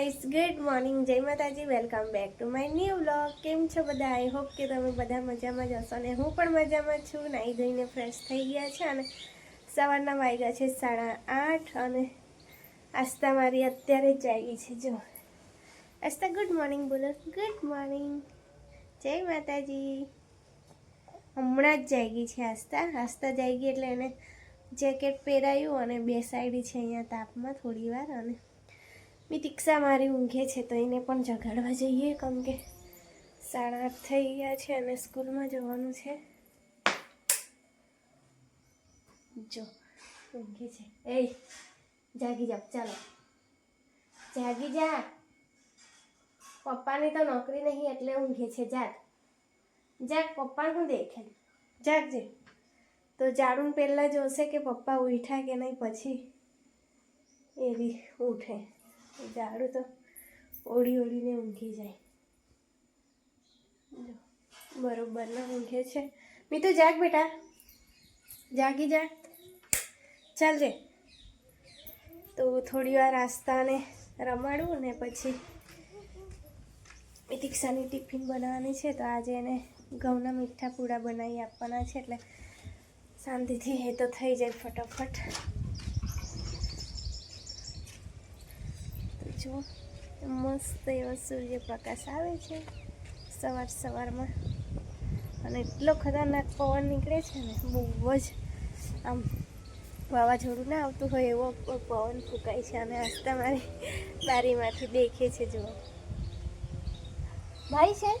Guys good morning જય માતાજી welcome back to my new vlog કેમ છો બધા? આઈ હોપ કે તમે બધા મજામાં જ હશો અને હું પણ મજામાં છું. નાહી ધોઈને ફ્રેશ થઈ ગયા છે અને સવારના વાગ્યા છે સાડા આઠ અને આસ્તા મારી અત્યારે જ આવી છે. જો આસ્તા ગુડ મોર્નિંગ બોલો. ગુડ મોર્નિંગ જય માતાજી. હમણાં જ જાગી છે આસ્તા આસ્તા જાગી એટલે એને જેકેટ પહેરાયું અને બેસાડી છે અહીંયા તાપમાં થોડી વાર અને બી તિક્ષા મારી ઊંઘે છે તો એને પણ જગાડવા જઈએ. કેમ કે સાડા આઠ થઈ ગયા છે અને સ્કૂલમાં જવાનું છે. જો, ઊંઘે છે. એ જાગી જાવ ચાલો. જાગી જા. પપ્પાની તો નોકરી નહીં એટલે ઊંઘે છે, જાગ. જાગ પપ્પા શું દેખે? જાગજે. તો જાડું પહેલાં જોશે કે પપ્પા ઉઠ્યા કે નહીં પછી? એવી ઉઠે. ઝાડું તો ઓળી ઓળીને ઊંઘી જાય. બરોબર ના ઊંઘે છે. મી તો જાગ બેટા. જાગી જા. ચાલજે. તો થોડી વાર આસ્તાને રમાડું ને પછી દીક્ષાની ટિફિન બનાવવાની છે. તો આજે એને ઘઉંના મીઠા પૂડા બનાવી આપવાના છે. એટલે શાંતિથી એ તો થઈ જાય ફટાફટ. તો જો મસ્ત એવો સૂર્યપ્રકાશ આવે છે સવાર સવારમાં. અને એટલો ખતરનાક પવન નીકળે છે ને, બહુ જ આમ વાવાઝોડું ના આવતું હોય એવો પવન ફૂંકાય છે અને આસ્તા મારી બારીમાંથી દેખે છે જુઓ. ભાઈ છે?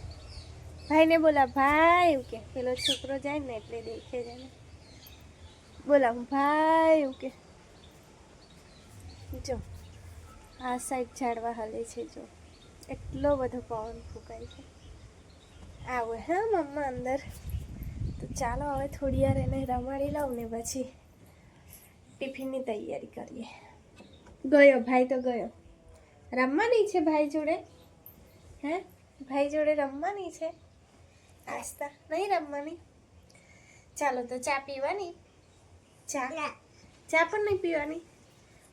ભાઈને બોલા, ભાઈ, એવું કે. પેલો છોકરો જાય ને એટલે દેખે છે ને બોલા ભાઈ, એવું કે. જો. આ સાઈડ ઝાડવા હલે છે જો. એટલો બધો પવન ફૂંકાય છે. આવે હા મમ્મા અંદર. તો ચાલો હવે થોડી વાર એને રમાડી લઉં ને પછી ટિફિનની તૈયારી કરીએ. ગયો, ભાઈ તો ગયો. રમવાની છે ભાઈ જોડે? હે? ભાઈ જોડે રમવાની છે? આસ્તા નહીં રમવાની? ચાલો તો ચા પીવાની? ચા? ચા પણ નહીં પીવાની?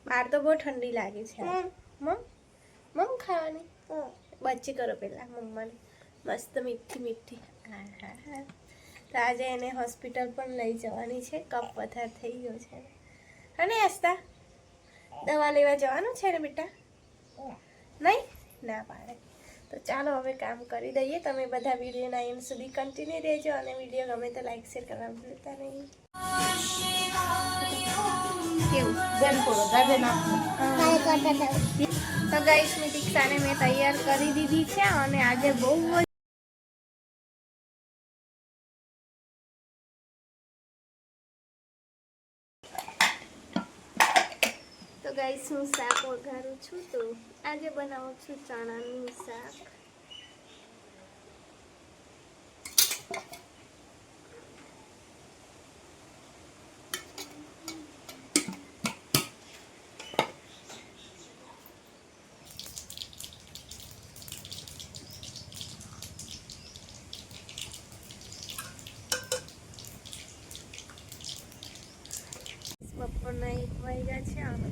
બહાર તો બહુ ઠંડી લાગે છે. મમ મમ ખાવાની. બચ્ચી કરો પેલા મમ્માને. મસ્ત મીઠી મીઠી. હા હા હા. તો આજે એને હોસ્પિટલ પણ લઈ જવાની છે. કપ પથાર થઈ ગયો છે અને આસ્તા દવા લેવા જવાનું છે ને બેટા? નહીં? ના પાડે. તો ચાલો હવે કામ કરી દઈએ. તમે બધા વિડીયોના એન્ડ સુધી કન્ટિન્યુ રહેજો અને વીડિયો ગમે તો લાઈક શેર કરવા ભૂલતા નહીં. કેવું? તો ગાઈસ દીક્ષાને મેં તૈયાર કરી દીધી છે અને આજે બહુ તો ગાઈસ હું શાક વઘારું છું તો આજે બનાવું છું ચણાનું શાક. બપોરના એક વાગ્યા છે અમે.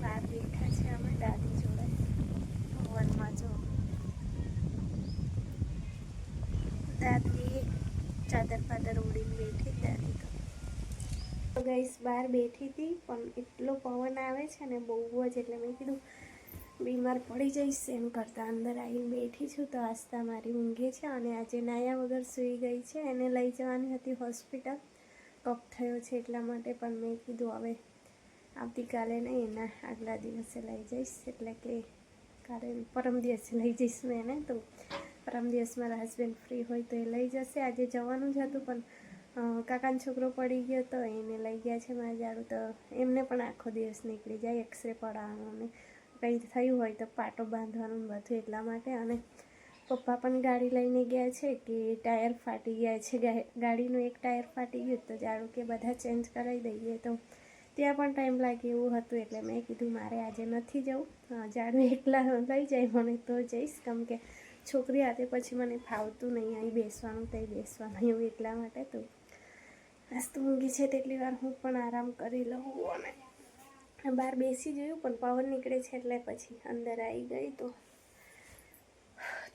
બહાર બેઠા છે અમે દાદી જોડે. પવનમાં જો. દાદી ચાદર પાદર ઉડીને બેઠી દાદી તો. ગઈસ બહાર બેઠી હતી, પણ એટલો પવન આવે છે ને બહુ જ, એટલે મેં કીધું બીમાર પડી જઈશ એમ કરતાં અંદર આવીને બેઠી છું તો આસ્તા મારી ઊંઘે છે અને આજે નાયા વગર સૂઈ ગઈ છે. એને લઈ જવાની હતી હોસ્પિટલ. કફ થયો છે એટલા માટે પણ મેં કીધું, હવે આવતીકાલે નહીં, એના આગલા દિવસે લઈ જઈશ. એટલે કે કાલે પરમ દિવસે લઈ જઈશ મેં એને તો. પરમ દિવસ મારા હસબન્ડ ફ્રી હોય તો એ લઈ જશે. આજે જવાનું જ હતું, પણ કાકાનો છોકરો પડી ગયો તો એને લઈ ગયા છે મારા જાડું તો એમને પણ આખો દિવસ નીકળી જાય એક્સરે પડાવવાનો ને કંઈ થયું હોય તો પાટો બાંધવાનું બધું એટલા માટે. અને પપ્પા પણ ગાડી લઈને ગયા છે કે ટાયર ફાટી ગયા છે. ગાડીનું એક ટાયર ફાટી ગયું તો જાડું કે બધા ચેન્જ કરાવી દઈએ તો ત્યાં પણ ટાઈમ લાગે એવું હતું એટલે મેં કીધું મારે આજે નથી જવું. જાણું એકલા લઈ જાય મને તો જઈશ. કેમ કે છોકરી હાથે પછી મને ફાવતું નહીં, અહીં બેસવાનું ત્યાં બેસવાનું એવું એટલા માટે તો આજ તો ઊંઘી છે તેટલી વાર હું પણ આરામ કરી લઉં અને બહાર બેસી જોયું પણ પવન નીકળે છે એટલે પછી અંદર આવી ગઈ તો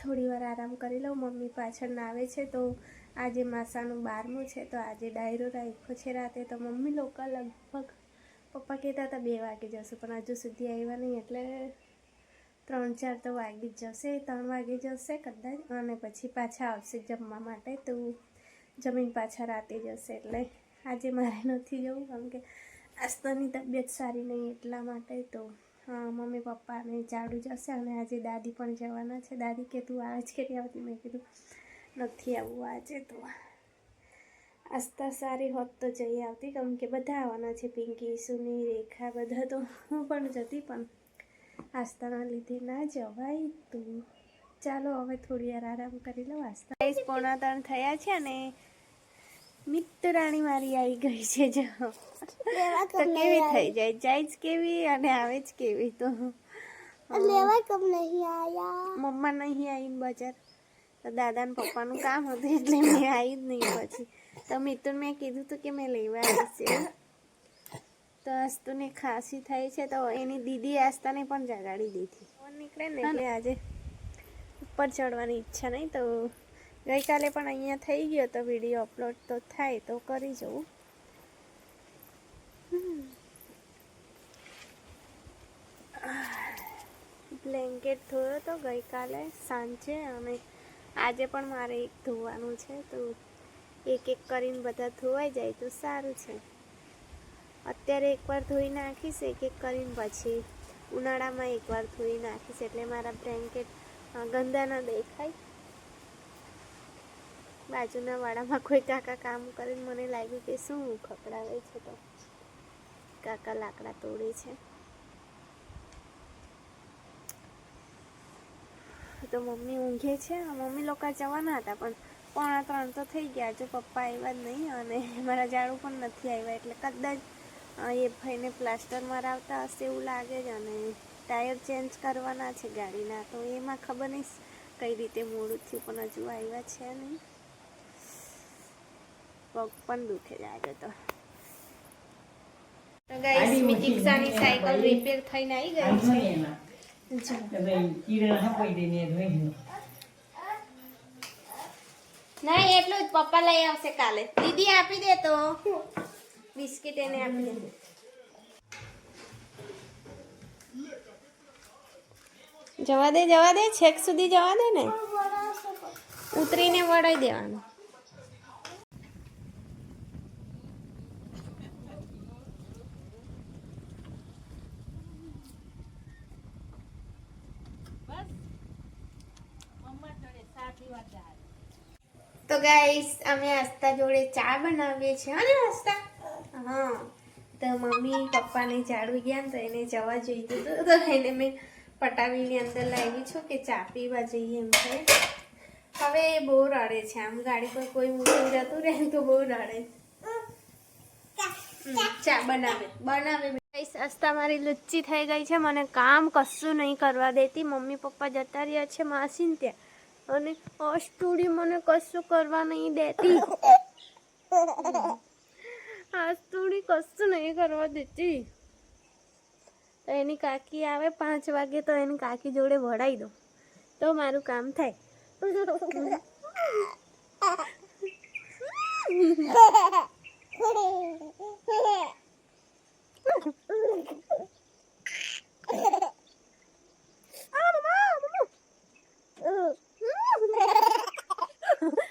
થોડી વાર આરામ કરી લઉં. મમ્મી પાછળ આવે છે તો આજે માસાનું બારમું છે તો આજે ડાયરો રાખ્યો છે રાતે. તો મમ્મી લોકો લગભગ પપ્પા કહેતા હતા, બે વાગે જશે. પણ હજુ સુધી આવ્યા નહીં એટલે ત્રણ ચાર તો વાગી જ જશે. ત્રણ વાગે જશે કદાચ અને પછી પાછા આવશે જમવા માટે તો જમીન પાછા રાતે જશે એટલે આજે મારે નથી જવું. કારણ કે આસ્તાની તબિયત સારી નહીં એટલા માટે તો મમ્મી પપ્પા અને જશે અને આજે દાદી પણ જવાના છે. દાદી કે, તું આજ જ આવતી મેં કીધું, નથી આવવું આજે તો. આસ્તા સારી હોત તો જઈ આવતી. કેમ કે બધા આવવાના છે, પિંકી, સુની, રેખા, બધા તો હું પણ જતી, પણ આસ્તાના લીધે ના જવાય તો. ચાલો, હવે થોડી વાર આરામ કરી લો આસ્તા પોણા ત્રણ થયા છે અને મિત્રાણી મારી આવી ગઈ છે જો. તો કેવી થઈ જાય? જાય જ કેવી અને આવે જ કેવી તો? લેવા કમ નહીં આયા? મમ્મા નહીં આવી બજાર. તો દાદા ને પપ્પાનું કામ હતું એટલે મેં આવી જ નહીં પછી. તો મિત્ર મેં કીધું હતું કે મેં લેવા આવી છે તો આસ્તુને ખાંસી થઈ છે તો એની દીદી આસ્તાને પણ જગાડી દીધી. ફોન નીકળે ને એટલે આજે ઉપર ચડવાની ઈચ્છા નહીં તો ગઈકાલે પણ અહીંયા થઈ ગયો તો વીડિયો અપલોડ તો થાય, તો કરી જવું. બ્લેન્કેટ ધોયો તો ગઈકાલે સાંજે અને આજે પણ મારે એક ધોવાનું છે, તો એક એક કરીને બધા ધોવાઈ જાય તો સારું છે. અત્યારે એકવાર ધોઈ નાખીશ, એક એક કરીને પછી ઉનાળામાં એકવાર ધોઈ નાખીશ, એટલે મારા બ્લેન્કેટ ગંદા ના દેખાય. બાજુના વાડામાં કોઈ કાકા કામ કરીને મને લાગ્યું કે શું ખકડાવે છે તો. કાકા લાકડા તોડે છે. તો મમ્મી ઊંઘે છે. મમ્મી લોકો જવાના હતા, પણ પોણા ત્રણ તો થઈ ગયા. જો પપ્પા આવ્યા જ નહીં અને મારા ઝાડુ પણ નથી આવ્યા, એટલે કદાચ એ ભાઈને પ્લાસ્ટર મરાવતા હશે એવું લાગે જ અને ટાયર ચેન્જ કરવાના છે ગાડીના. તો એમાં ખબર નહીં કઈ રીતે મોડું થયું, પણ હજુ આવ્યા છે નહીં. પગ પણ દુખે જ આજે તો. તો ગાઈસ મિતિક્ષાની સાયકલ રિપેર થઈને આવી ગઈ છે. ના એટલું જ પપ્પા લઈ આવશે કાલે. દીદી આપી દે તો. બિસ્કિટ એને આપી દે. જવા દે જવા દે. છેક સુધી જવા દે ને. ઉતરીને વળાઈ દેવાનું. તો ગાઈસ અમે આસ્તા જોડે ચા બનાવીએ છીએ. અને આસ્તા હા. તો મમ્મી પપ્પાને ઝાડુ ગયા તો એને જવા જોઈતું હતું તો એને મેં પટાવીની અંદર લાવી છું કે ચા પીવા જઈએ એમ છે. હવે બહુ રડે છે. આમ ગાડી પર કોઈ મૂકી જતું રહે તો બહુ રડે. ચા બનાવે. બનાવે. આસ્તા મારી લુચ્ચી થઈ ગઈ છે. મને કામ કશું નહીં કરવા દેતી. મમ્મી પપ્પા જતા રહ્યા છે માસીને ત્યાં. અને અસ્ટુડી મને કશું કરવા નહીં દેતી. અસ્ટુડી કશું નહીં કરવા દેતી. તો એની કાકી આવે પાંચ વાગે તો એની કાકી જોડે વળાઈ દો તો મારું કામ થાય.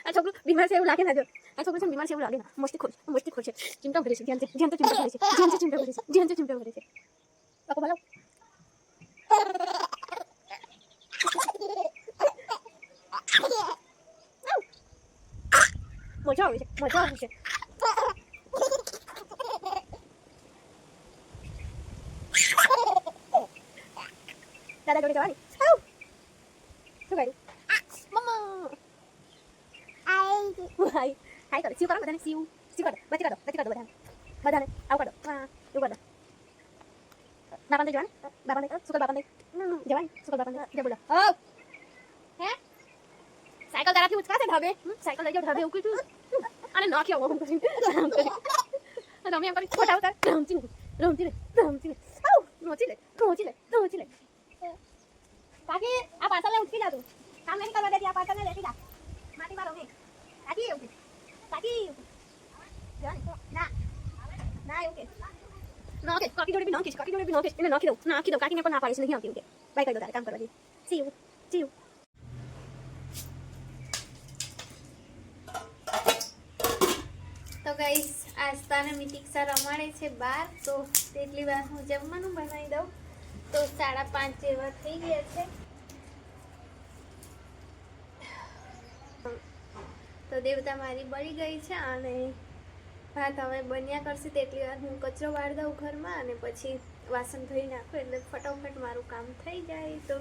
આ છોકરો બીમાર છે એવું લાગે ના જો આ છોકરો છે બીમાર છે એવું લાગે ના મસ્તી ખોલ મસ્તી ખોલ છે ચિમટા ભરે છે ધ્યાન ધ્યાન તો ચિમટા ભરે છે ધ્યાન તો ચિમટા ભરે છે ધ્યાન તો ચિમટા ભરે છે પાકો બોલો મજા આવે છે મજા આવે છે દાદા જોડે જવાની આવ. શું કર્યું મમ્મા હાય હાય કરો સીવ કરો બધાને સીવ સીવ કરો બચી કરો બચી કરો બધાને બધાને આવું કરો હા એવું કરો બાબાને જવાન બાબાને સુકર બાબાને જવાન સુકર બાબાને જે બોલો ઓ હે સાયકલ તારાથી ઉચકાશે ઢબે હમ, સાયકલ લઈ જાઓ ઢબે એવું કીધું અને નાખ્યો આમ કરીને આમ કરીને. અને તમે એમ કરી ખોટા ઉતાર રમતી નહીં રમતી નહીં રમતી નહીં નોચી લે નોચી લે નોચી લે કાકી આ પાછળ ઉઠી જા તું કામ નહીં કરવા દેતી આ પાછળ લેતી જા માટી મારો ને કાકી એવું કે કાકી ના ના એવું કે ના કે કાકી જોડે બી કાકી પણ ના પાડીશ નહીં આવતી કામ કરવા તો ગાઈસ આસ્તાને મિતિક્ષા રમાડે છે બાર, તો તેટલી વાર હું જમવાનું બનાવી દઉં. તો સાડા પાંચ જેવા થઈ ગયા છે. તો દેવતા મારી બળી ગઈ છે અને ભાત હવે બન્યા કરશે તેટલી વાર હું કચરો વાળ દઉં ઘરમાં અને પછી વાસણ ધોઈ નાખું એટલે ફટાફટ મારું કામ થઈ જાય. તો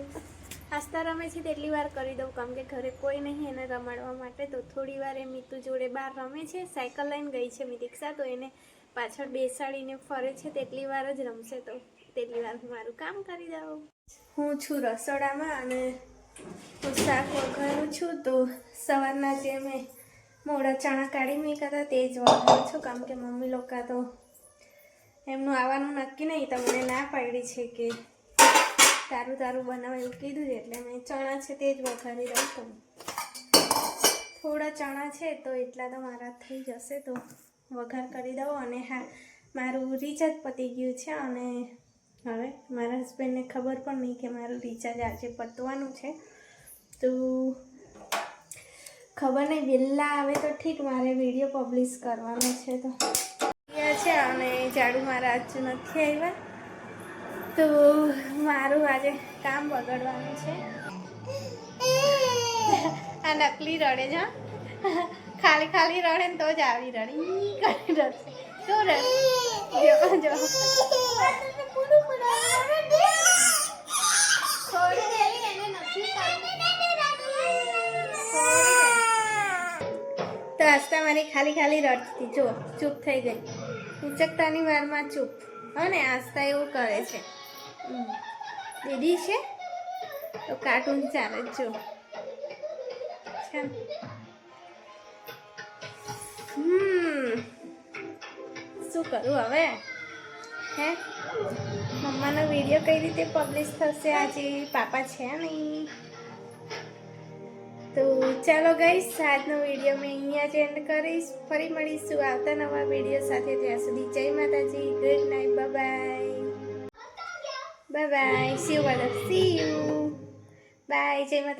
આસ્તા રમે છે તેટલી વાર કરી દઉં કારણ કે ઘરે કોઈ નહીં એને રમાડવા માટે. તો થોડી વાર એ મિતુ જોડે બહાર રમે છે, સાયકલ લઈને ગઈ છે મિતિક્ષા તો એને પાછળ બેસાડીને ફરે છે તેટલી વાર જ રમશે તો તેટલી વાર હું મારું કામ કરી દઉં. હું છું રસોડામાં અને હું શાક વઘારું છું તો સવારના જે મેં મોડા ચણા કાઢી મૂક્યા હતા તે જ વઘારું છું, કારણ કે મમ્મી લોકો તો એમનું આવવાનું નક્કી નહીં તમને ના પાડી છે કે તારું તારું બનાવ એવું કીધું છે, એટલે મેં ચણા છે તે જ વઘારી દઉં તો થોડા ચણા છે તો એટલા તો મારા થઈ જશે, તો વઘાર કરી દઉં અને હા, મારું રિચાર્જ પતી ગયું છે અને હવે મારા હસબન્ડને ખબર પણ નહીં કે મારું રિચાર્જ આજે પતવાનું છે. તો ખબર નહીં વહેલા આવે તો ઠીક, મારે વીડિયો પબ્લિશ કરવાનો છે તો. છે અને ઝાડુ મારા હજુ નથી આવ્યા. તો મારું આજે કામ બગડવાનું છે. આ નકલી રડે છે ખાલી ખાલી રડે ને તો જ આવી રડે. કરી રડશે? શું રડે? જો જો. મારી ખાલી ખાલી રડતી. જો ચૂપ થઈ ગઈ. ઉચકતાની વારમાં ચૂપ. હવે ને આસ્તા એવું કરે છે. દીદી છે? તો કાર્ટૂન ચાલે જ શું કરું હવે? હે? મમ્માનો વીડિયો કઈ રીતે પબ્લિશ થશે? આજે પાપા છે નહીં. તો ચાલો ગઈશ આજનો વીડિયો મેં અહીંયા જ એન્ડ કરીશ. ફરી મળીશું આવતા નવા વીડિયો સાથે. ત્યાં સુધી જય માતાજી good night bye bye you see you bye જય માતા